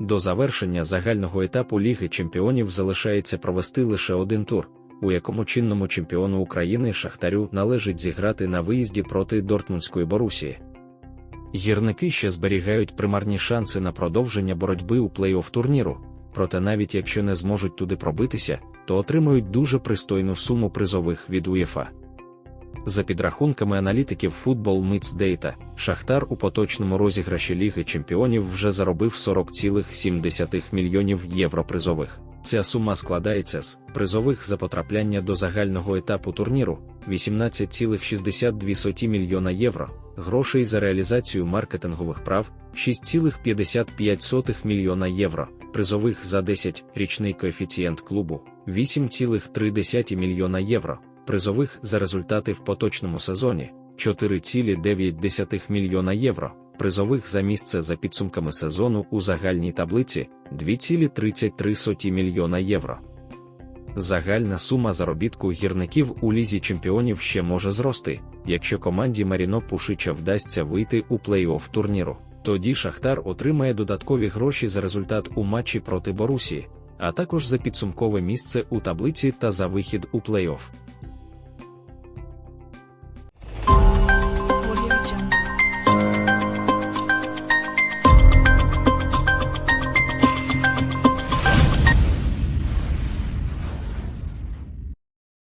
До завершення загального етапу Ліги Чемпіонів залишається провести лише один тур, у якому чинному чемпіону України Шахтарю належить зіграти на виїзді проти Дортмундської Борусії. Гірники ще зберігають примарні шанси на продовження боротьби у плей-офф турніру, проте навіть якщо не зможуть туди пробитися, то отримують дуже пристойну суму призових від УЄФА. За підрахунками аналітиків Football Myths Data, Шахтар у поточному розіграші Ліги Чемпіонів вже заробив 40,7 мільйонів євро призових. Ця сума складається з призових за потрапляння до загального етапу турніру 18,62 мільйона євро, грошей за реалізацію маркетингових прав 6,55 мільйона євро, призових за 10 річний коефіцієнт клубу 8,3 мільйона євро, призових за результати в поточному сезоні 4,9 мільйона євро, призових за місце за підсумками сезону у загальній таблиці 2,33 мільйона євро. Загальна сума заробітку гірників у лізі чемпіонів ще може зрости, якщо команді Маріно Пушича вдасться вийти у плей-офф турніру. Тоді Шахтар отримає додаткові гроші за результат у матчі проти Борусії, а також за підсумкове місце у таблиці та за вихід у плей-офф.